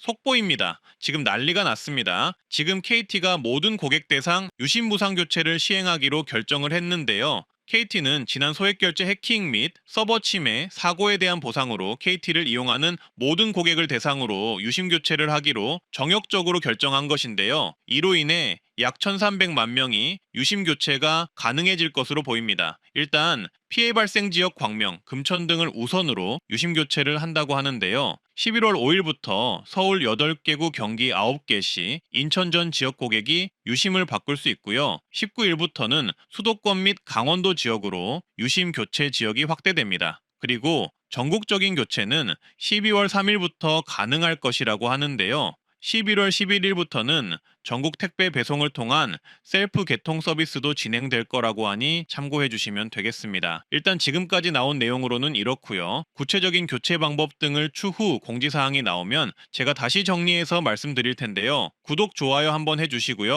속보입니다. 지금 난리가 났습니다. 지금 KT가 모든 고객 대상 유심 무상 교체를 시행하기로 결정을 했는데요. KT는 지난 소액결제 해킹 및 서버 침해, 사고에 대한 보상으로 KT를 이용하는 모든 고객을 대상으로 유심 교체를 하기로 정역적으로 결정한 것인데요. 이로 인해 약 1,300만 명이 유심 교체가 가능해질 것으로 보입니다. 일단 피해 발생 지역 광명, 금천 등을 우선으로 유심 교체를 한다고 하는데요. 11월 5일부터 서울 8개구 경기 9개시, 인천 전 지역 고객이 유심을 바꿀 수 있고요. 19일부터는 수도권 및 강원도 지역으로 유심 교체 지역이 확대됩니다. 그리고 전국적인 교체는 12월 3일부터 가능할 것이라고 하는데요. 11월 11일부터는 전국 택배 배송을 통한 셀프 개통 서비스도 진행될 거라고 하니 참고해 주시면 되겠습니다. 일단 지금까지 나온 내용으로는 이렇고요. 구체적인 교체 방법 등을 추후 공지사항이 나오면 제가 다시 정리해서 말씀드릴 텐데요. 구독, 좋아요 한번 해주시고요.